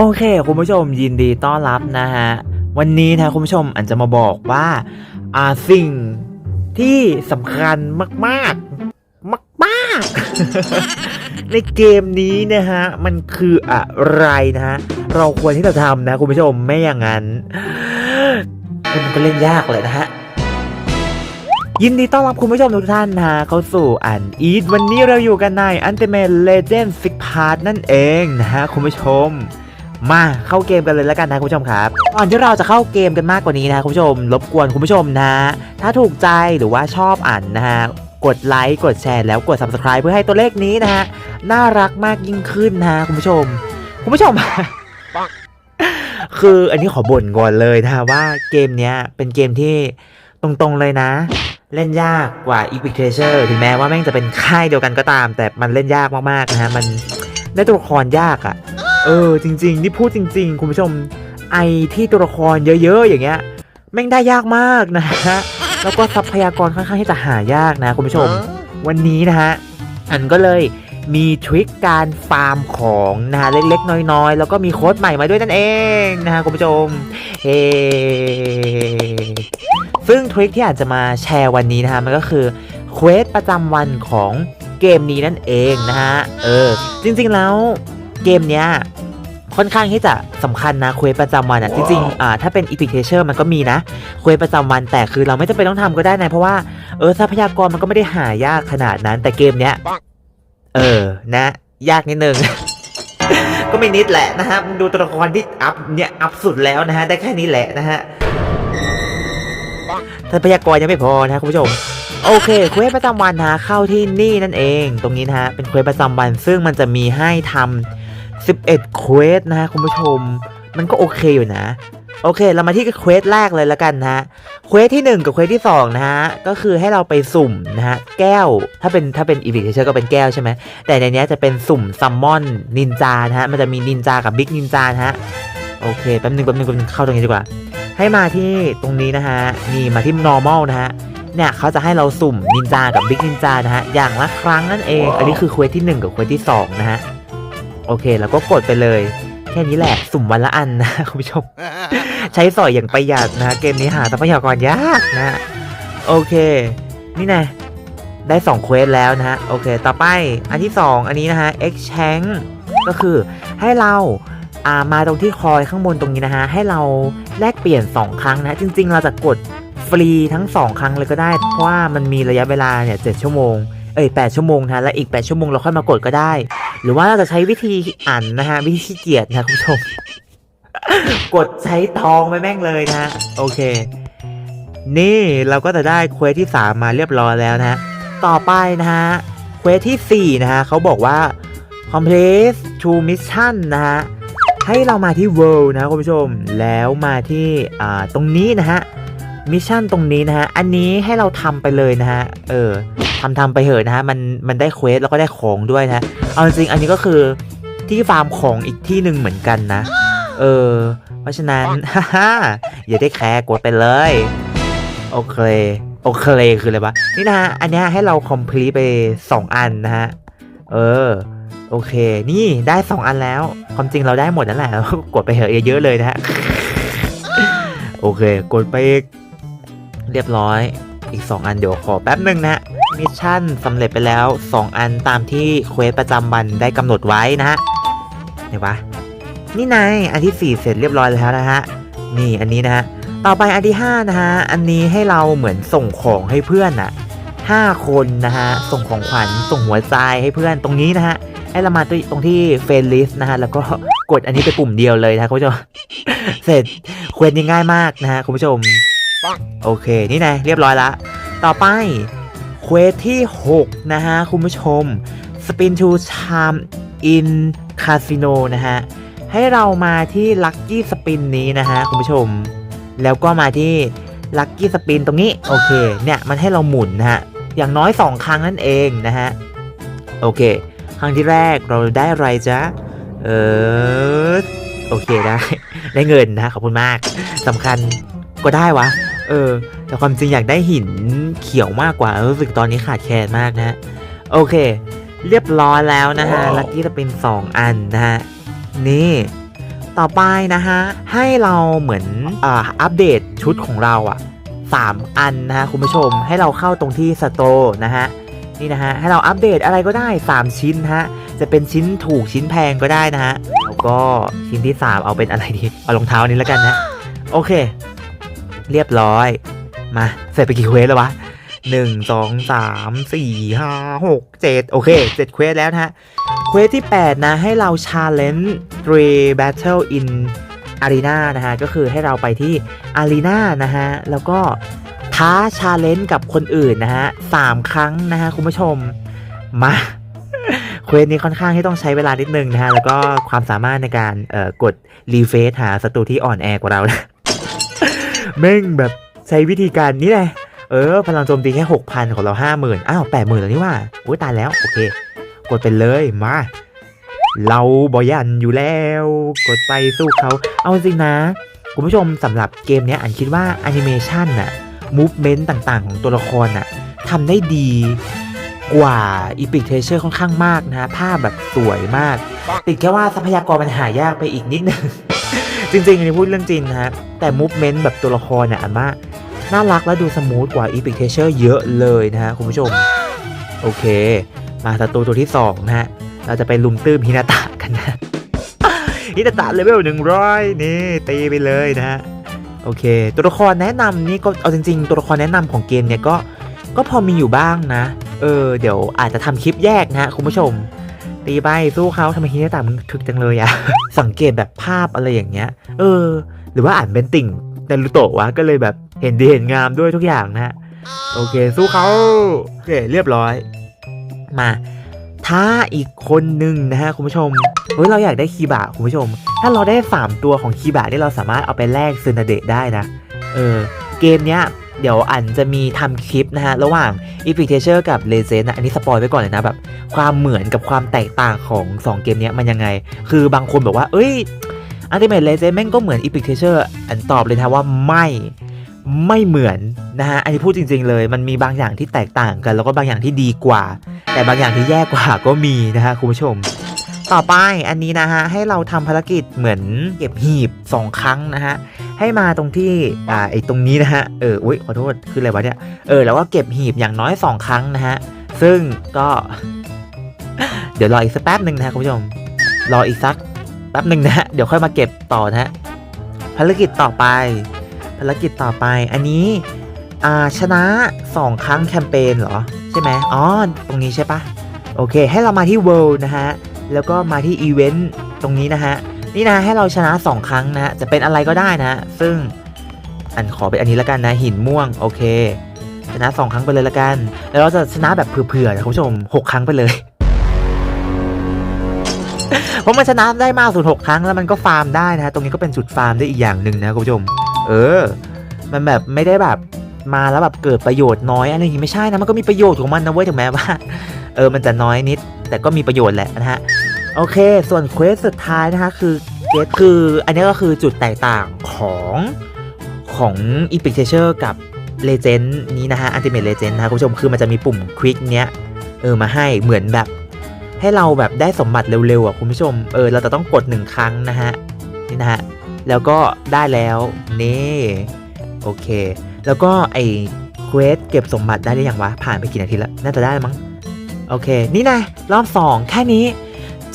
โอเค คุณผู้ชมยินดีต้อนรับนะฮะ วันนี้นะคุณผู้ชมอันจะมาบอกว่าอ่าสิ่งที่สำคัญมาก ๆ มากๆในเกมนี้นะฮะ มันคืออะไรนะฮะ เราควรที่จะทำนะ คุณผู้ชมไม่อย่างนั้น มันก็เล่นยากเลยนะฮะยินดีต้อนรับคุณผู้ชมทุกท่านนะเข้าสู่อันอีทวันนี้เราอยู่กันใน Ultimate Legend Six Part นั่นเองนะฮะคุณผู้ชม มาเข้าเกมกันเลยแล้วกันนะคุณผู้ชมครับก่อนที่เราจะเข้าเกมกันมากกว่านี้นะคุณผู้ชม รบกวนคุณผู้ชมนะถ้าถูกใจหรือว่าชอบอ่านนะฮะกดไลค์กดแชร์แล้วกด subscribe เพื่อให้ตัวเลขนี้นะฮะน่ารักมากยิ่งขึ้นนะคุณผู้ชม คุณผู้ชมคืออันนี้ขอบ่นก่อนเลยนะฮะว่าเกมเนี้ยเป็นเกมที่ตรงๆเลยนะ เล่นยากกว่า Epic Treasure ถึงแม้ว่าแม่งจะเป็นค่ายเดียวกันก็ตาม แต่มันเล่นยากมากๆนะฮะมันได้ตัวละครยากอะ่ะ เออจริงๆ นี่พูดจริง ๆ คุณผู้ชมไอที่ตัวละครเยอะๆ อย่างเงี้ยแม่งได้ยากมากนะฮะแล้วก็ทรัพยากรค่อนข้างที่จะหายากนะคุณผู้ชม วันนี้นะฮะอันก็เลยมีทริคการฟาร์มของนะฮะเล็กๆ น้อยๆ แล้วก็มีโค้ดใหม่มาด้วยนั่นเองนะฮะคุณผู้ชมเฮซึ่งทริคที่อาจจะมาแชร์วันนี้นะฮะมันก็คือเควสประจำวันของเกมนี้นั่นเองนะฮะเออจริงๆแล้วเกมเนี้ย ค่อนข้างที่จะสำคัญนะเควสประจำวันอะจริงๆอ่าถ้าเป็น e p i c a t i o n มันก็มีนะเควสประจำวันแต่คือเราไม่จำเป็นต้องทำก็ได้นะเพราะว่าเออทรัพยากรมันก็ไม่ได้หายากขนาดนั้น แต่เกมเนี้ยเออนะ ยากนิดนึงก็ไม่นิดแหละนะฮะมึงดูตัวละครที่อัพเนี่ยอัพสุดแล้วนะฮะได้แค่นี้แหละนะฮะทรัพยากรยังไม่พอนะฮะคุณผู้ชมโอเคเควสประจำวันนะเข้าที่นี่นั่นเอง ตรงนี้นะฮะเป็นเควสประจำวันซึ่งมันจะมีให้ทำ 11เควสนะฮะคุณผู้ชม มันก็โอเคอยู่นะ โอเค เรามาที่เควสแรกเลยแล้วกันนะฮะเควสที่ 1 กับเควสที่ 2 นะฮะ ก็คือให้เราไปสุ่มนะฮะ แก้ว ถ้าเป็นถ้าเป็นอีวิเชอร์ก็เป็นแก้วใช่ไหม แต่ในเนี้ยจะเป็นสุ่มซัมมอนนินจานะฮะ มันจะมีนินจากับบิ๊กนินจานะฮะ โอเค แป๊บนึงแป๊บนึงแป๊บนึงเข้าตรงนี้ดีกว่า ให้มาที่ตรงนี้นะฮะ นี่มาที่ normal นะฮะเนี่ยเขาจะให้เราสุ่มนินจากับบิ๊กนินจานะฮะ อย่างละครั้งนั่นเอง อันนี้คือเควสที่ 1 กับเควสที่ 2 นะฮะ โอเค แล้วก็กดไปเลย แค่นี้แหละสุ่มวันละอันนะคุณผู้ชม ใช้สอยอย่างประหยัดนะ เกมนี้หาทรัพยากรยากนะ โอเค นี่ไงได้2เควสแล้วนะฮะ โอเค ต่อไปอันที่ 2 อันนี้นะฮะ exchange ก็คือให้เราอ่ามาตรงที่คอยข้างบนตรงนี้นะฮะ ให้เราแลกเปลี่ยน 2 ครั้งนะ จริง ๆ เราจะกดฟรีทั้ง 2 ครั้งเลยก็ได้ เพราะว่ามันมีระยะเวลาเนี่ย7ชั่วโมง เอ้ย8ชั่วโมงนะและอีก 8 ชั่วโมงเราค่อยมากดก็ได้ หรือว่าเราจะใช้วิธีอ่านนะฮะวิธีเกียจนะคุณผู้ชม กดใช้ทองไปแม่งเลยนะ โอเค นี่เราก็จะได้เควสที่ 3 มาเรียบร้อยแล้วนะต่อไปนะฮะเควสที่ 4 นะฮะเขาบอกว่า complete to mission นะฮะให้เรามาที่ world นะคุณผู้ชม แล้วมาที่ตรงนี้นะฮะ มิชชั่นตรงนี้นะฮะ อันนี้ให้เราทำไปเลยนะฮะ เออทำทำไปเถอะนะฮะ มัน มันได้เควสแล้วก็ได้ของด้วยนะะเอาจริงอันนี้ก็คือที่ฟาร์มของอีกที่หนึ่งเหมือนกันนะ เออ เพราะฉะนั้นฮ่าอย่าได้แคร์กดไปเลย โอเค โอเคคืออะไรวะ นี่นะฮะ อันนี้ให้เรา complete ไป 2 อันนะฮะ เออ โอเค นี่ได้ 2 อันแล้ว ความจริงเราได้หมดนั่นแหละ กดไปเหอะเยอะๆเลยนะฮะ โอเค กดไป เรียบร้อย อีก 2 อันเดี๋ยวขอแป๊บหนึ่งนะมิชชั่นสำเร็จไปแล้ว 2 อันตามที่เควสประจำวันได้กำหนดไว้นะฮะไหนวะนี่ไงอันที่ 4 เสร็จเรียบร้อยแล้วนะฮะนี่อันนี้นะฮะต่อไปอันที่ 5 นะฮะ อันนี้ให้เราเหมือนส่งของให้เพื่อนอะ5คนนะฮะ ส่งของขวัญส่งหัวใจให้เพื่อนตรงนี้นะฮะให้เรามาตรงที่เฟรนลิสนะฮะ แล้วก็กดอันนี้ไปปุ่มเดียวเลยนะคุณผู้ชม เสร็จเควสนี้ง่ายมากนะฮะคุณผู้ชม โอเค นี่ไงเรียบร้อยละ ต่อไปเควสที่ 6 นะฮะ คุณผู้ชม Spin to Charm in Casino นะฮะ ให้เรามาที่ Lucky Spin นี้นะฮะ คุณผู้ชม แล้วก็มาที่ Lucky Spin ตรงนี้ โอเค เนี่ยมันให้เราหมุนนะฮะ อย่างน้อย 2 ครั้งนั่นเองนะฮะ โอเค ครั้งที่แรกเราได้อะไรจ๊ะ เออ โอเคได้ ได้เงินนะขอบคุณมากสำคัญก็ได้วะ เออ แต่ความจริงอยากได้หินเขียวมากกว่ารู้สึกตอนนี้ขาดแคลนมากนะฮะโอเค เรียบร้อยแล้วนะฮะ ลัคกี้จะเป็น 2 อันนะฮะ นี่ ต่อไปนะฮะ ให้เราเหมือนอ่าอัปเดตชุดของเราอะ่ะสามอันนะฮะคุณผู้ชมให้เราเข้าตรงที่สโตร์นะฮะนี่นะฮะให้เราอัปเดตอะไรก็ได้ 3 ชิ้นฮะจะเป็นชิ้นถูกชิ้นแพงก็ได้นะฮะแล้วก็ชิ้นที่ 3 เอาเป็นอะไรดี เอารองเท้านี้แล้วกันนะ โอเค เรียบร้อย มา เสร็จไปกี่เควสแล้ววะหนึ่งสองสามสี่ห้าหกเจ็ดโอเคเจ็ดเควสแล้วนะฮะ เควสที่ 8 นะ ให้เรา challenge 3 battle in arena นะฮะ ก็คือให้เราไปที่ arena นะฮะ แล้วก็ท้า challenge กับคนอื่นนะฮะสามครั้งนะฮะ คุณผู้ชม มา เควสนี้ค่อนข้างที่ต้องใช้เวลานิดนึงนะฮะ แล้วก็ความสามารถในการเอ่อกดรีเฟซหาศัตรูที่อ่อนแอกว่าเรานะ แม่งแบบใช้วิธีการนี้แหละ เออ พลังโจมตีแค่ 6,000 ของเรา 50,000 อ้าว 80,000แล้วนี่ว่าโอ้ยตายแล้ว โอเค กดไปเลยมา เราบอยันอยู่แล้ว กดไปสู้เขา เอาจริงนะ คุณผู้ชมสำหรับเกมนี้อันคิดว่าแอนิเมชันน่ะมูฟเมนต์ต่างๆ ของตัวละครน่ะทำได้ดีกว่า Epic Treasure ค่อนข้างมากนะฮะภาพแบบสวยมาก ติดแค่ว่าทรัพยากรมันหายากไปอีกนิดนึง จริงๆอันนี้พูดเรื่องจริงนะฮะแต่มูฟเมนต์แบบตัวละครเนี่ยอันว่าน่ารักและดูสมูทกว่า Epic Treasure เยอะเลยนะฮะคุณผู้ชม โอเค มาศัตรูตัวที่2นะฮะเราจะไปลุมตื้มฮินาตะกันนะฮินาตะเลเวลหนึ่งร้อยนี่ตีไปเลยนะฮะโอเค ตัวละครแนะนำนี่ก็เอาจริง ๆ ตัวละครแนะนำของเกมเนี่ยก็ก็พอมีอยู่บ้างนะ เออเดี๋ยวอาจจะทำคลิปแยกนะฮะคุณผู้ชม ตีไปสู้เขาทำไมฮินาตะมึงถึกจังเลยอะ สังเกตแบบภาพอะไรอย่างเงี้ย เออ หรือว่าอ่านเป็นติ่งนารูโตะวะก็เลยแบบเห็นดีเห็นงามด้วยทุกอย่างนะฮะโอเคสู้เขาโอเคเรียบร้อย มาท้าอีกคนหนึ่งนะฮะคุณผู้ชม เฮ้ยเราอยากได้คีบะคุณผู้ชม ถ้าเราได้ 3 ตัวของคีบะนี่เราสามารถเอาไปแลกซึนาเดะได้นะ เออเกมเนี้ย เดี๋ยวอันจะมีทำคลิปนะฮะ ระหว่าง e p i c t a t u r e กับ Legend นะอันนี้สปอยไว้ก่อนเลยนะแบบความเหมือนกับความแตกต่างของ 2 เกมนี้มันยังไง คือบางคนบอกว่า เอ้ย Ultimate Legend แม่งก็เหมือน e p i c t a t u r e อันตอบเลยนะว่าไม่ไม่เหมือนนะฮะ อันนี้พูดจริง ๆ เลย มันมีบางอย่างที่แตกต่างกัน แล้วก็บางอย่างที่ดีกว่า แต่บางอย่างที่แย่กว่าก็มีนะฮะคุณผู้ชม ต่อไปอันนี้นะฮะให้เราทำภารกิจเหมือนเก็บหีบ 2 ครั้งนะฮะให้มาตรงที่อ่าไอตรงนี้นะฮะเอออุ้ยขอโทษคืออะไรวะเนี่ยเออแล้วก็เก็บหีบอย่างน้อย 2 ครั้งนะฮะซึ่งก็เดี๋ยวรออีกสักแป๊บหนึ่งนะฮะคุณผู้ชมรออีกสักแป๊บหนึ่งนะฮะเดี๋ยวค่อยมาเก็บต่อนะฮะภารกิจต่อไป ภารกิจต่อไปอันนี้อ่าชนะ 2 ครั้งแคมเปญเหรอ ใช่ไหมอ๋อตรงนี้ใช่ปะโอเค ให้เรามาที่ World นะฮะ แล้วก็มาที่อีเวนต์ตรงนี้นะฮะ นี่นะให้เราชนะ 2 ครั้งนะจะเป็นอะไรก็ได้นะ ซึ่งอันขอเป็นอันนี้ละกันนะ หินม่วงโอเค ชนะ 2 ครั้งไปเลยละกัน แล้วเราจะชนะแบบเผื่อๆนะคุณผู้ชม 6 ครั้งไปเลยเพราะมันชนะได้มากสุด6ครั้งแล้วมันก็ฟาร์มได้นะฮะตรงนี้ก็เป็นจุดฟาร์มได้อีกอย่างหนึ่งนะคุณผู้ชม เออ มันแบบไม่ได้แบบมาแล้วแบบเกิดประโยชน์น้อยอะไรอย่างงี้ไม่ใช่นะมันก็มีประโยชน์ของมันนะเว้ยถึงแม้ว่าเออมันจะน้อยนิด แต่ก็มีประโยชน์แหละนะฮะ โอเค ส่วนเควสสุดท้ายนะคะคือเกตคืออันนี้ก็คือจุดแตกต่างของของ Epic Treasure กับ Legend นี้นะฮะ Ultimate Legend นะคุณผู้ชมคือมันจะมีปุ่มคลิกเนี้ยเออมาให้เหมือนแบบ ให้เราแบบได้สมบัติเร็วๆอะคุณผู้ชมเออเราจะต้องกดหนึ่งครั้งนะฮะนี่นะฮะแล้วก็ได้แล้วนี่โอเค แล้วก็ไอเควสเก็บสมบัติได้หรือยังวะผ่านไปกี่นาทีแล้วน่าจะได้มั้งโอเค นี่นะรอบสองแค่นี้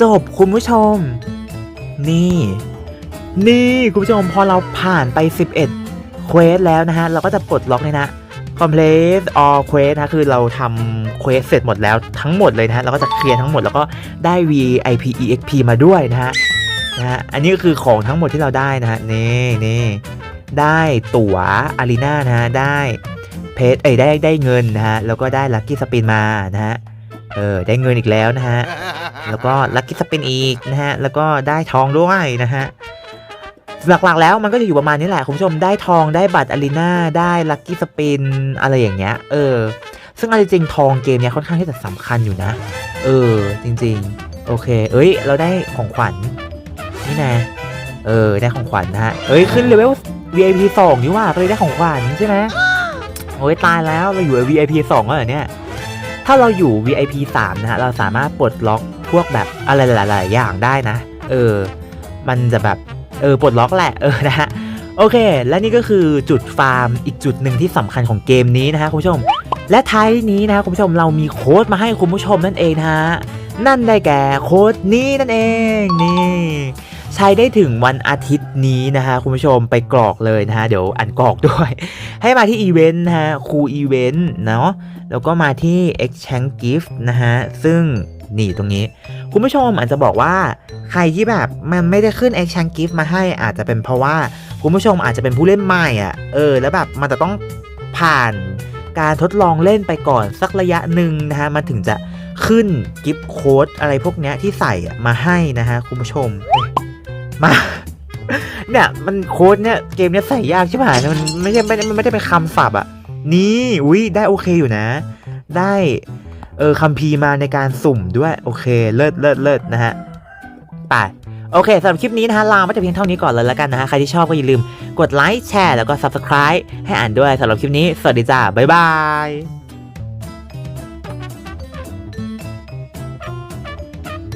จบคุณผู้ชม นี่ นี่คุณผู้ชมพอเราผ่านไป 11เควสแล้วนะฮะ เราก็จะปลดล็อกเลยนะ complete all quest นะคือเราทำเควสเสร็จหมดแล้วทั้งหมดเลยนะฮะ เราก็จะเคลียร์ทั้งหมดแล้วก็ได้ VIP EXP มาด้วยนะฮะนะฮะอันนี้ก็คือของทั้งหมดที่เราได้นะฮะนี่นี่ได้ตั๋วอารีนานะฮะได้เพชรเอ้ยได้ได้เงินนะฮะแล้วก็ได้ลัคกี้สปินมานะฮะ เออได้เงินอีกแล้วนะฮะ แล้วก็ลัคกี้สปินอีกนะฮะ แล้วก็ได้ทองด้วยนะฮะ หลักๆแล้วมันก็จะอยู่ประมาณนี้แหละคุณผู้ชมได้ทองได้บัตรอารีนาได้ลัคกี้สปินอะไรอย่างเงี้ย เออ ซึ่งเอาจริงทองเกมเนี้ยค่อนข้างที่จะสำคัญอยู่นะ เออ จริง ๆ โอเค เอ้ย เราได้ของขวัญนี่นะ เออ ได้ของขวัญนะฮะ เอ้ย ขึ้นเลเวล VIP 2นี่ว่าก็เลยได้ของขวัญใช่ไหมโอ้ยตายแล้วเราอยู่ VIP 2แล้วเหรอเนี่ย ถ้าเราอยู่ VIP 3 นะฮะ เราสามารถปลดล็อกพวกแบบอะไรหลายๆอย่างได้นะ เออ มันจะแบบ เออ ปลดล็อกแหละ เออ นะฮะ โอเค และนี่ก็คือจุดฟาร์มอีกจุดหนึ่งที่สำคัญของเกมนี้นะฮะคุณผู้ชม และท้ายนี้นะฮะคุณผู้ชมเรามีโค้ดมาให้คุณผู้ชมนั่นเองนะฮะ นั่นได้แก่โค้ดนี้นั่นเอง นี่ ใช้ได้ถึงวันอาทิตย์นี้นะฮะคุณผู้ชมไปกรอกเลยนะฮะเดี๋ยวอ่านกรอกด้วย ให้มาที่อีเวนต์นะฮะคูอีเวนต์เนาะแล้วก็มาที่ exchange gift นะฮะซึ่งนี่ตรงนี้ คุณผู้ชมอาจจะบอกว่าใครที่แบบมันไม่ได้ขึ้น exchange gift มาให้อาจจะเป็นเพราะว่าคุณผู้ชมอาจจะเป็นผู้เล่นใหม่อะเออแล้วแบบมันจะต้องผ่านการทดลองเล่นไปก่อนสักระยะหนึ่งนะฮะมันถึงจะขึ้นกิฟต์โค้ดอะไรพวกเนี้ยที่ใส่มาให้นะฮะคุณผู้ชม มา เนี่ยมันโค้ดเนี่ยเกมเนี้ยใส่ยากใช่ไหมมันไม่ใช่ไม่ไมันไม่ได้เป็นคำศัพท์อะ นี่อุ้ยได้โอเคอยู่นะ ได้เออคัมภีร์มาในการสุ่มด้วยโอเคเลิศเลิศเลิศนะฮะไปโอเคสำหรับคลิปนี้นะฮะลาไปแต่เพียงเท่านี้ก่อนเลยแล้วกันนะฮะใครที่ชอบก็อย่าลืมกดไลค์แชร์แล้วก็ Subscribe ให้อ่านด้วยสำหรับคลิปนี้ สวัสดีจ้าบ๊ายบาย